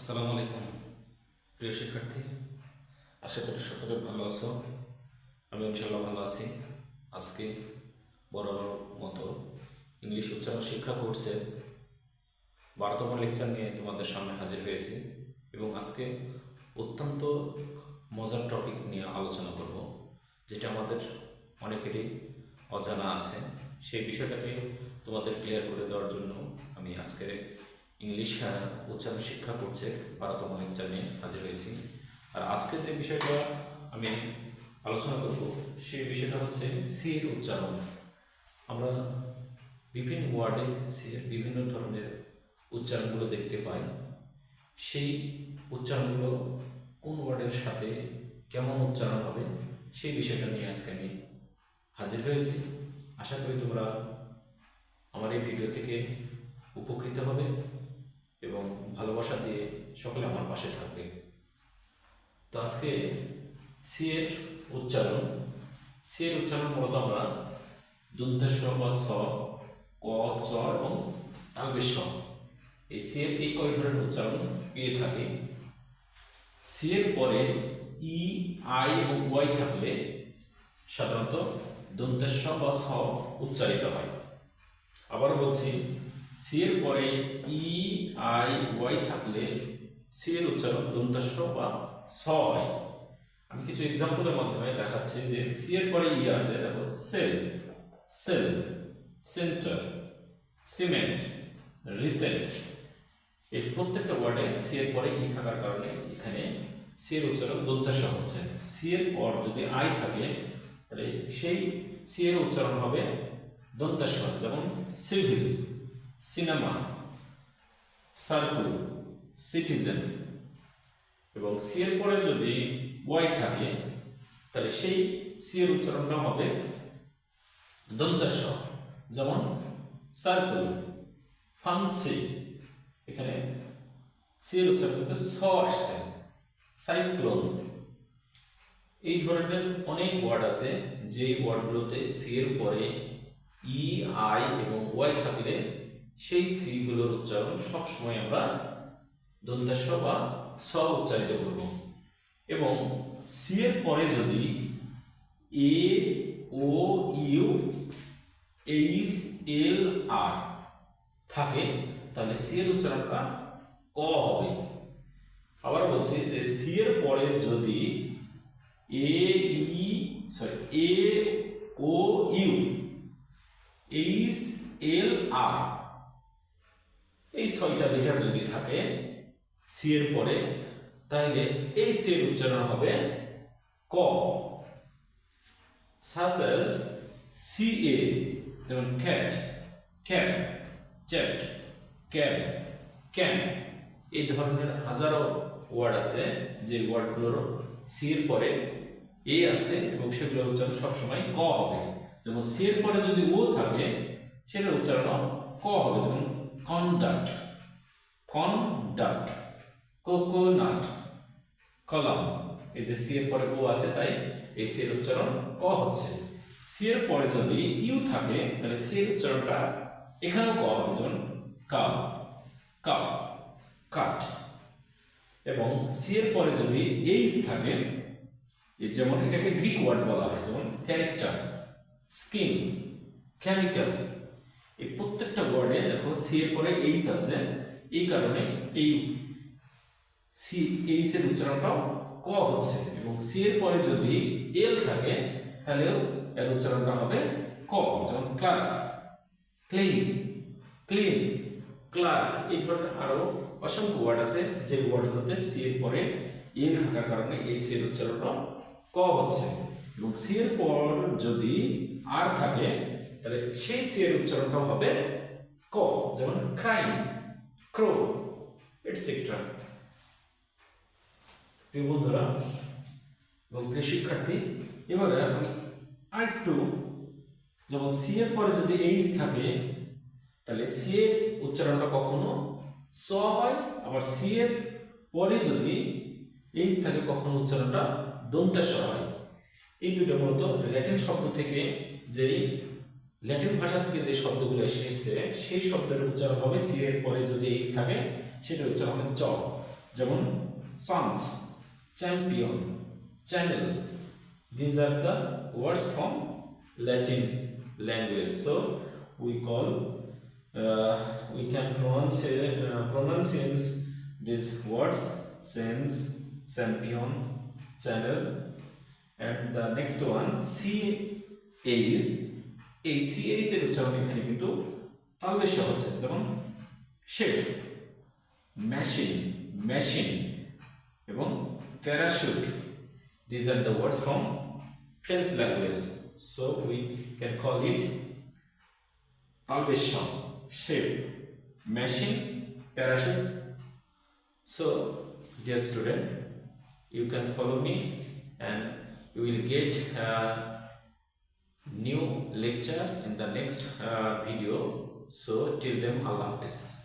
আসসালামু আলাইকুম। প্রিয় শিক্ষার্থী, আশা করি সকলে ভালো আছো। আমি ইনশাল্লাহ ভালো আছি। আজকে বরাবর মতো ইংলিশ উচ্চারণ শিক্ষা কোর্সে বারোতম লেকচার নিয়ে তোমাদের সামনে হাজির হয়েছি এবং আজকে অত্যন্ত মজার টপিক নিয়ে আলোচনা করব, যেটা আমাদের অনেকেরই অজানা আছে। সেই বিষয়টাকে তোমাদের ক্লিয়ার করে দেওয়ার জন্য আমি আজকের ইংলিশ উচ্চারণ শিক্ষা করছে, বারোতম লেকচার নিয়ে হাজির হয়েছি। আর আজকে যে বিষয়টা আমি আলোচনা করব, সেই বিষয়টা হচ্ছে সি এর উচ্চারণ। আমরা বিভিন্ন ওয়ার্ডে সি এর বিভিন্ন ধরনের উচ্চারণগুলো দেখতে পাই। সেই উচ্চারণগুলো কোন ওয়ার্ডের সাথে কেমন উচ্চারণ হবে, সেই বিষয়টা নিয়ে আজকে আমি হাজির হয়েছি। আশা করি তোমরা আমার এই ভিডিও থেকে উপকৃত হবে। এবং ভালোবাসা দিয়ে সকলে আমার পাশে থাকবে। তো আজকে সি এর উচ্চারণ, সি এর উচ্চারণ মূলত আমরা দুর্দেশ্য বা স ক, চ এবং তালবেশ এই সি এর এই কয় ধরনের উচ্চারণ পেয়ে থাকে। সি এর পরে ই, আই এবং ওয়াই থাকলে সাধারণত দন্তেশ্ব বা স উচ্চারিত হয়। আবার বলছি সি এর পরে ই আই ওয়াই থাকলে সি এর উচ্চারণ দন্তাস্ব বা হয়। আমি কিছু এক্সাম্পলের মাধ্যমে দেখাচ্ছি যে সি এর পরে ই আছে দেখো cell cell centre cement recent এই প্রত্যেকটা ওয়ার্ডে সি এর পরে ই থাকার কারণে এখানে সি এর উচ্চারণ দন্তাস্ব হচ্ছে। সি এর পর যদি আই থাকে, তাহলে সেই সি এর উচ্চারণ হবে দন্তাস্ব যেমন সিভিল। সিনেমা সার্কেল সিটিজেন এবং সি এর পরে যদি ওয়াই থাকে, তাহলে সেই সি এর উচ্চারণটা হবে দন্তাস্ব যেমন সার্কেল ফান্সি। এখানে সি এর উচ্চারণ স আসছে, সাইক্লোন। এই ধরনের অনেক ওয়ার্ড আছে যে ওয়ার্ডগুলোতে সি এর পরে ই, আই এবং ওয়াই থাকলে সেই সি গুলোর উচ্চারণ সবসময় আমরা দন্তাস্ব বা স উচ্চারিত করব। এবং সি এর পরে যদি এ, ও, ইউ, এইচ, এল, আর থাকে, তাহলে সি এর উচ্চারণটা ক হবে। আবার বলছি যে সি এর পরে যদি A, E sorry A, O, U, H, L, R এই ছয়টা লেটার যদি থাকে সি এর পরে তাহলে এই সি এর উচ্চারণ হবে ক। সাসেস সি এ যেমন cat cap chat cab can এই ধরনের হাজারো ওয়ার্ড আছে, যে ওয়ার্ডগুলোর সি এর পরে এ আছে এবং সেগুলোর উচ্চারণ সবসময় ক হবে। যেমন সি এর পরে যদি ও থাকে, সেটার উচ্চারণ ক হবে, যেমন কন্ডাক্ট কন্ডাক্ট কোকোনাট কলাম এই যে সি এর পরে ও আছে তাই এই সি এর উচ্চারণ ক হচ্ছে। সি এর পরে যদি ইউ থাকে, তাহলে সি এর উচ্চারণটা এখানেও ক হবে, যেমন কাপ কাপ কাট এবং সি এর পরে যদি এইচ থাকে যেমন এটাকে গ্রিক ওয়ার্ড বলা হয়, যেমন ক্যারেক্টার স্কিন কেমিক্যাল এই দেখো সি এর পরে এইচ আছে, এই কারণে এই সি এইচ এর উচ্চারণটাও ক হচ্ছে এবং সি এর পরে যদি এল থাকে তাহলেও এর উচ্চারণটা হবে ক, যেমন ক্লাস ক্লিন ক্লিন ক্লার্ক এই ধরনের আরও অসংখ্য ওয়ার্ড আছে, যে ওয়ার্ডগুলোতে সি এর পরে এল থাকার কারণে এই সি এর উচ্চারণটা ক হচ্ছে। এবং সি এর পর যদি আর থাকে, তাহলে সেই সি এর উচ্চারণটা হবে ক যেমন ক্রাইম ক্রো এটসেট্রা প্রিয় বন্ধুরা এবং প্রিয় শিক্ষার্থী, এবারে আমি আরেকটু, যেমন সি এর পরে যদি এইচ থাকে, তাহলে সি এর উচ্চারণটা কখনো স হয়, আবার সি এর পরে যদি এইচ থাকে, কখনো উচ্চারণটা দন্তেশ্ব হয়। এই দুটো মূলত ল্যাটিন শব্দ থেকে যেই ল্যাটিন ভাষা থেকে যে শব্দগুলো এসে এসছে, সেই শব্দের উচ্চারণ হবে সি এর পরে যদি এইচ থাকে সেটা উচ্চারণ হবে চ। যেমন sense champion channel these are the words from Latin language so we call we can pronounce pronunciation this words sense champion channel and the next one C A is এই সিএইচ এর উচ্চারণ এখানে কিন্তু তাল বেশ সহজ যেমন শেফ, মেশিন মেশিন এবং parachute. These are the words from French language so we can call it তালবেশ্য chef machine parachute so dear student you can follow me and you will get new lecture in the next uh, video. So, till then, Allah Hafiz.